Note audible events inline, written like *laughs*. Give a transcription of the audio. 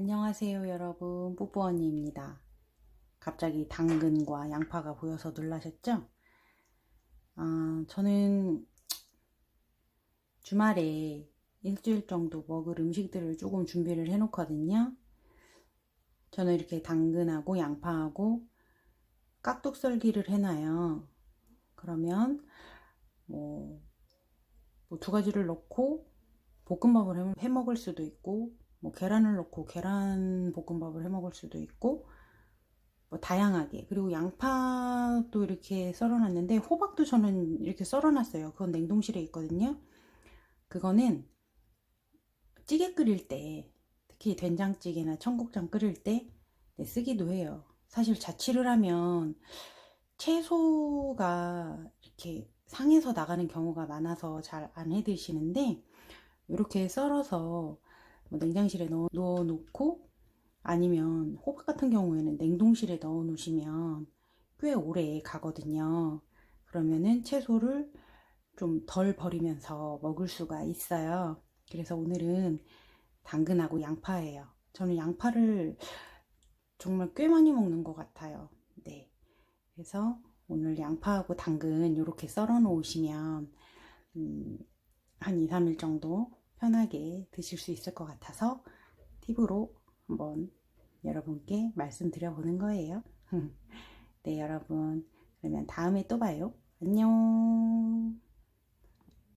안녕하세요 여러분 뿌뿌 언니입니다. 갑자기 당근과 양파가 보여서 놀라셨죠? 아, 저는 주말에 일주일 정도 먹을 음식들을 조금 준비를 해 놓거든요. 저는 이렇게 당근하고 양파하고 깍둑 썰기를 해놔요. 그러면 뭐, 뭐두 가지를 넣고 볶음밥을 해 먹을 수도 있고 뭐 계란을 넣고 계란 볶음밥을 해 먹을 수도 있고 뭐 다양하게. 그리고 양파도 이렇게 썰어놨는데 호박도 저는 이렇게 썰어놨어요. 그건 냉동실에 있거든요. 그거는 찌개 끓일 때 특히 된장찌개나 청국장 끓일 때 네, 쓰기도 해요. 사실 자취를 하면 채소가 이렇게 상해서 나가는 경우가 많아서 잘 안 해 드시는데 이렇게 썰어서 뭐 냉장실에 넣어, 넣어 놓고 아니면 호박 같은 경우에는 냉동실에 넣어 놓으시면 꽤 오래 가거든요. 그러면은 채소를 좀 덜 버리면서 먹을 수가 있어요. 그래서 오늘은 당근하고 양파예요. 저는 양파를 정말 꽤 많이 먹는 것 같아요. 네. 그래서 오늘 양파하고 당근 이렇게 썰어 놓으시면 음, 한 2, 3일 정도 편하게 드실 수 있을 것 같아서 팁으로 한번 여러분께 말씀드려 보는 거예요. *laughs* 네, 여러분. 그러면 다음에 또 봐요. 안녕.